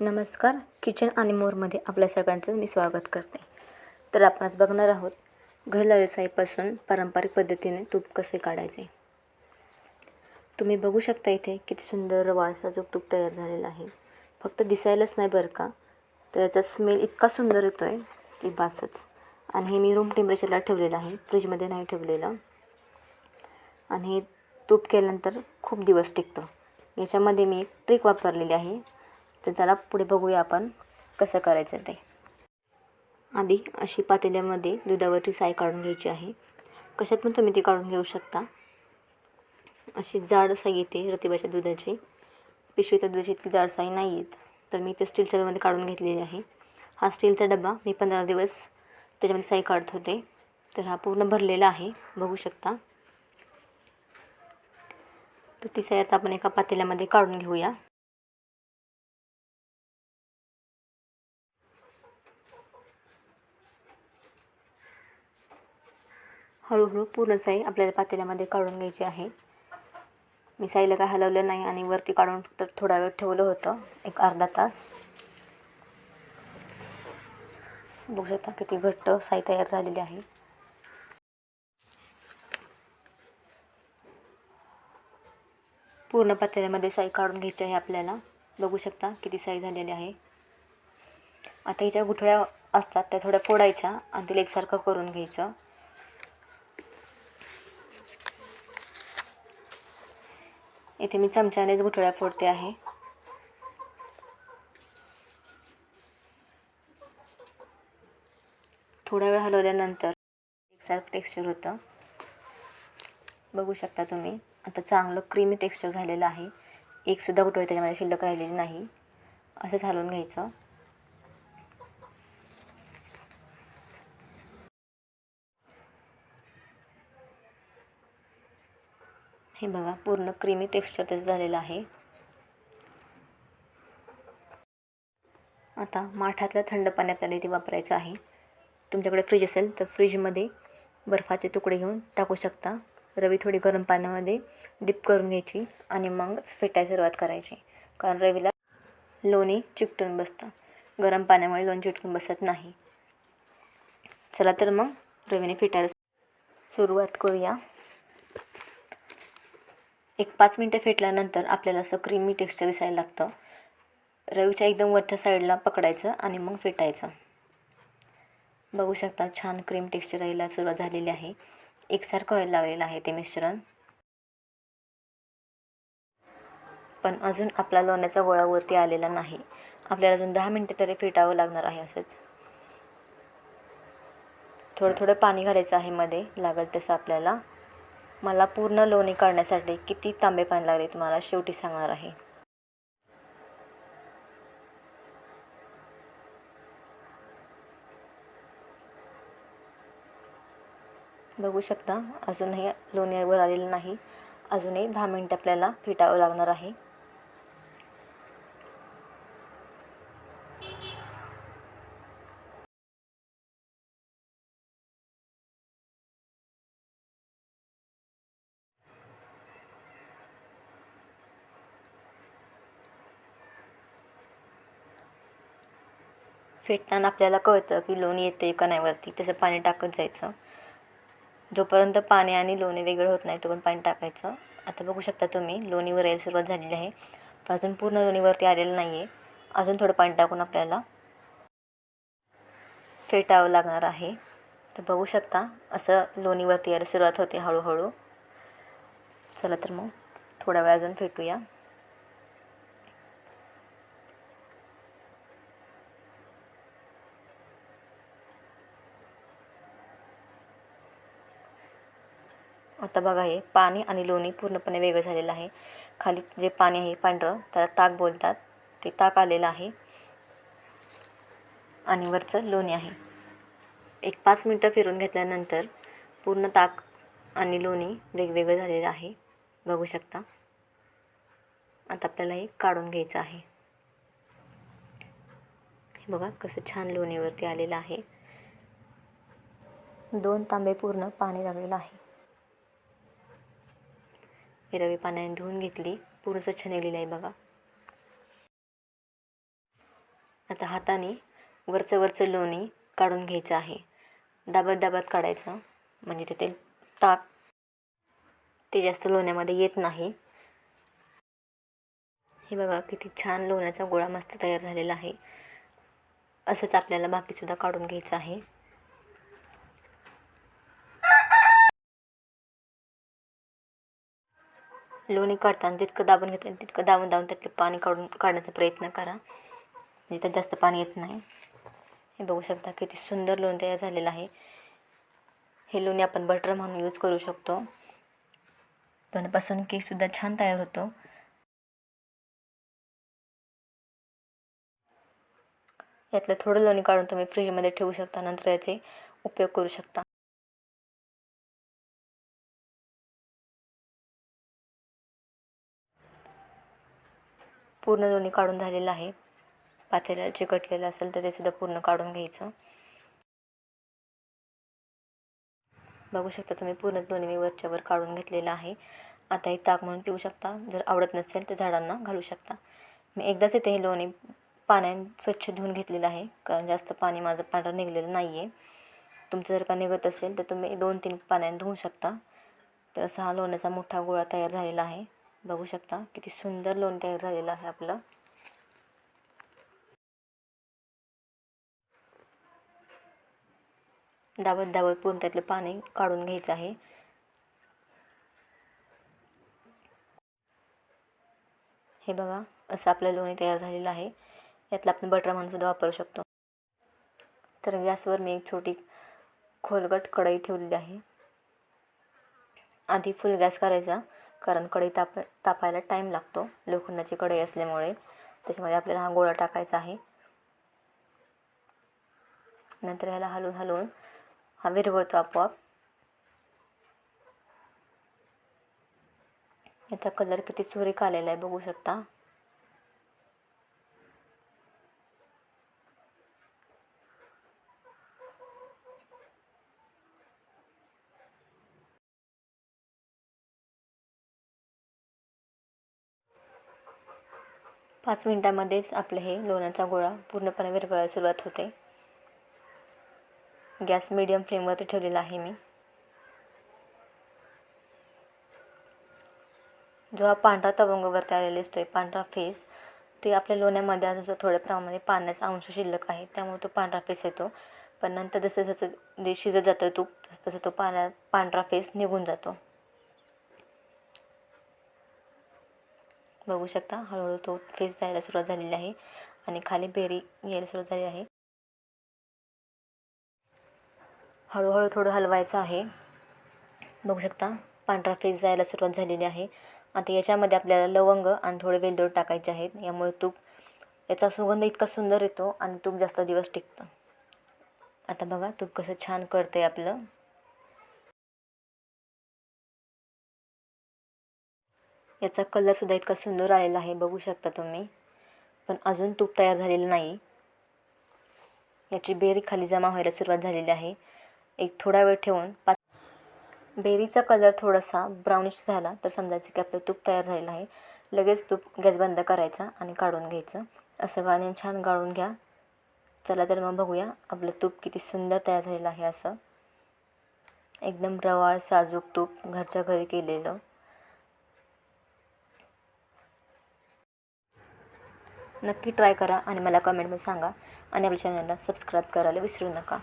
नमस्कार. किचन आणि मोरमध्ये आपल्या सगळ्यांचं मी स्वागत करते. तर आपण आज बघणार आहोत घरलळसाईपासून पारंपरिक पद्धतीने तूप कसे काढायचे? तुम्ही बघू शकता इथे किती सुंदर वाळसाजूक तूप तयार झालेला आहे. फक्त दिसायलाच नाही बरं का? तर याचा स्मेल इतका सुंदर येतो आहे की बासच. आणि हे मी रूम टेम्परेचरला ठेवलेलं आहे. फ्रीजमध्ये नाही ठेवलेलं. आणि हे तूप केल्यानंतर खूप दिवस टिकतं. याच्यामध्ये मी एक ट्रिक वापरलेली आहे. तर त्याला पुढे बघूया आपण कसं करायचं ते. आधी अशी पातेल्यामध्ये दुधावरची साय काढून घ्यायची आहे. कशात पण तुम्ही ती काढून घेऊ शकता. अशी जाड साई येते रतिबाच्या दुधाची. पिशवीच्या दुधाची इतकी जाड साई नाही येत. तर मी ते स्टीलच्या डब्यामध्ये काढून घेतलेली आहे. हा स्टीलचा डबा मी पंधरा दिवस त्याच्यामध्ये साई काढत होते. तर हा पूर्ण भरलेला आहे. बघू शकता. तर ती साई आता आपण एका पातेल्यामध्ये काढून घेऊया. हळूहळू पूर्ण साई आपल्याला पातेल्यामध्ये काढून घ्यायची आहे. मी साईला काय हलवलं नाही आणि वरती काढून फक्त थोडा वेळ ठेवलं होतं एक अर्धा तास. बघू शकता किती घट्ट साई तयार झालेली आहे. पूर्ण पातेल्यामध्ये साई काढून घ्यायची आहे आपल्याला. बघू शकता किती साई झालेली आहे. आता हिच्या गुठळ्या असतात त्या थोड्या फोडायच्या आणि तिला एकसारखं करून घ्यायचं. इथे मी चमच्यानेच गुठळ्या फोडते आहे. थोडा वेळ हलवल्यानंतर एकसारखं टेक्स्चर होतं. बघू शकता तुम्ही आता चांगलं क्रीमी टेक्स्चर झालेलं आहे. एकसुद्धा गुठळी त्याच्यामध्ये शिल्लक राहिलेली नाही. असंच हलवून घ्यायचं. हे बघा पूर्ण क्रीमी टेक्स्चर त्याचं झालेलं आहे. आता माठातलं थंड पाणी आपल्याला इथे वापरायचं आहे. तुमच्याकडे फ्रीज असेल तर फ्रीजमध्ये बर्फाचे तुकडे घेऊन टाकू शकता. रवी थोडी गरम पाण्यामध्ये डिप करून घ्यायची आणि मग फेटायला सुरुवात करायची. कारण रवीला लोणी चिकटून बसतं. गरम पाण्यामुळे लोणी चिटकून बसत नाही. चला तर मग रवीने फेटायला सुरुवात करूया. एक पाच मिनटं फेटल्यानंतर आपल्याला असं क्रीमी टेक्स्चर दिसायला लागतं. रवीच्या एकदम वरच्या साईडला पकडायचं आणि मग फेटायचं. बघू शकता छान क्रीम टेक्स्चर यायला सुरुवात झालेली आहे. एकसारखं व्हायला लागलेलं आहे ते मिश्रण. पण अजून आपला लोण्याचा गोळा वरती आलेला नाही. आपल्याला अजून दहा मिनटं तरी फेटावं लागणार आहे असंच. थोडं थोडं पाणी घालायचं आहे मध्ये. लागेल तसं आपल्याला. मला पूर्ण लोणी काढण्यासाठी किती तांबे पाणी लागले तुम्हाला शेवटी सांगणार आहे. बघू शकता अजूनही लोणीवर आलेलं नाही. अजूनही दहा मिनटं आपल्याला फिटावं लागणार आहे. फेटताना आपल्याला कळतं की लोणी येते का नाही वरती. तसं पाणी टाकत जायचं. जोपर्यंत पाणी आणि लोणी वेगळं होत नाही तोपर्यंत पाणी टाकायचं. आता बघू शकता तुम्ही लोणीवर यायला सुरुवात झालेली आहे. पण अजून पूर्ण लोणीवरती आलेलं नाही आहे अजून थोडं पाणी टाकून आपल्याला फेटावं लागणार आहे. तर बघू शकता असं लोणीवरती यायला सुरुवात होते हळूहळू. चला तर मग थोडा वेळ अजून फेटूया. आता बघा हे पाणी आणि लोणी पूर्णपणे वेगळं झालेलं आहे. खाली जे पाणी आहे पांढरं त्याला ताक बोलतात. ते ताक आलेलं आहे. आणि वरचं लोणी आहे. एक पाच मिनटं फिरून घेतल्यानंतर पूर्ण ताक आणि लोणी वेगवेगळं झालेलं आहे. बघू शकता. आता आपल्याला हे काढून घ्यायचं आहे. हे बघा कसं छान लोणीवरती आलेलं आहे. दोन तांबे पूर्ण पाणी लागलेलं आहे. ही रवी पाण्याने धुवून घेतली. पूर्ण स्वच्छ निघलेली आहे बघा. आता हाताने वरचं वरचं लोणी काढून घ्यायचं आहे. दाबत दाबत काढायचं. म्हणजे तिथे ताक ते जास्त लोण्यामध्ये येत नाही. हे बघा किती छान लोण्याचा गोळा मस्त तयार झालेला आहे. असंच आपल्याला बाकीसुद्धा काढून घ्यायचं आहे. लोणी काढताना जितकं दाबून घेतलं तितकं दाबून दाबून त्यातलं पाणी काढून काढण्याचा प्रयत्न करा. म्हणजे त्यात जास्त पाणी येत नाही. हे बघू शकता किती सुंदर लोणी तयार झालेलं आहे. हे लोणी आपण बटर म्हणून यूज करू शकतो. लोण्यापासून केकसुद्धा छान तयार होतो. यातलं थोडं लोणी काढून तुम्ही फ्रीजमध्ये ठेवू शकता. नंतर याचे उपयोग करू शकता. पूर्ण लोणी काढून झालेलं आहे. पातेल्याला चिकटलेलं असेल तर ते सुद्धा पूर्ण काढून घ्यायचं. बघू शकता तुम्ही पूर्ण लोणी मी वरच्यावर काढून घेतलेलं आहे. आता हे ताक म्हणून पिऊ शकता. जर आवडत नसेल तर झाडांना घालू शकता. मी एकदाच इथे हे लोणी पाण्याने स्वच्छ धुवून घेतलेलं आहे. कारण जास्त पाणी माझं पांढरं निघलेलं नाही आहे तुमचं जर का निघत असेल तर तुम्ही दोन तीन पाण्याने धुवू शकता. तर असा हा लोण्याचा मोठा गोळा तयार झालेला आहे. बघू शकता. किती सुंदर लोण तयार झालेलं आहे आपलं. दाबत दाबत पूर्ण त्यातलं पाणी काढून घ्यायचं आहे. हे बघा असं आपलं लोणी तयार झालेलं आहे. यातलं आपण बटर म्हणूनसुद्धा वापरू शकतो. तर गॅसवर मी एक छोटी खोलगट कढई ठेवलेली आहे. आधी फुल गॅस करायचा. कारण कढई ताप तापायला टाईम लागतो. लोखंडाची कढई असल्यामुळे. त्याच्यामध्ये आपल्याला हा गोळा टाकायचा आहे. नंतर ह्याला हलवून हलवून हा विरघळतो आपोआप. याचा कलर किती सुरेख आलेला आहे बघू शकता. पाच मिनटामध्येच आपलं हे लोण्याचा गोळा पूर्णपणे विरघळायला सुरुवात होते. गॅस मिडियम फ्लेमवरती ठेवलेला आहे मी. जो हा पांढरा तवंगवरती आलेला असतो आहे पांढरा फेस ते आपल्या लोण्यामध्ये अजून थोड्या प्रमाणामध्ये पाण्याचा अंश शिल्लक आहे त्यामुळे तो पांढरा फेस येतो. पण नंतर जसं जसं जे शिजत जातं तूप तसं तसं तो पाण्या पांढरा फेस निघून जातो. बघू शकता. हळूहळू तो फेस जायला सुरुवात झालेली आहे आणि खाली बेरी यायला सुरुवात झाली आहे. हळूहळू थोडं हलवायचं आहे. बघू शकता पांढरा फेस जायला सुरुवात झालेली आहे. आता याच्यामध्ये आपल्याला लवंग आणि थोडे वेलदोड टाकायचे आहेत. यामुळे तूप याचा सुगंध इतका सुंदर येतो आणि तूप जास्त दिवस टिकतं. आता बघा तूप कसं छान करतं आहे आपलं. याचा कलरसुद्धा इतका सुंदर आलेला आहे बघू शकता तुम्ही. पण अजून तूप तयार झालेलं नाही. याची बेरी खाली जमा व्हायला सुरुवात झालेली आहे. एक थोडा वेळ ठेवून पाच बेरीचा कलर थोडासा ब्राउनिश झाला तर समजायचं की आपलं तूप तयार झालेलं आहे. लगेच तूप गॅस बंद करायचा आणि काढून घ्यायचं. असं गाळून छान गाळून घ्या. चला तर मग बघूया आपलं तूप किती सुंदर तयार झालेलं आहे असं. एकदम रवाळ साजूक तूप घरच्या घरी केलेलं. नक्की ट्राय करा आणि मला कमेंटमध्ये सांगा. आणि आपल्या चॅनलला सबस्क्राईब करायला विसरू नका.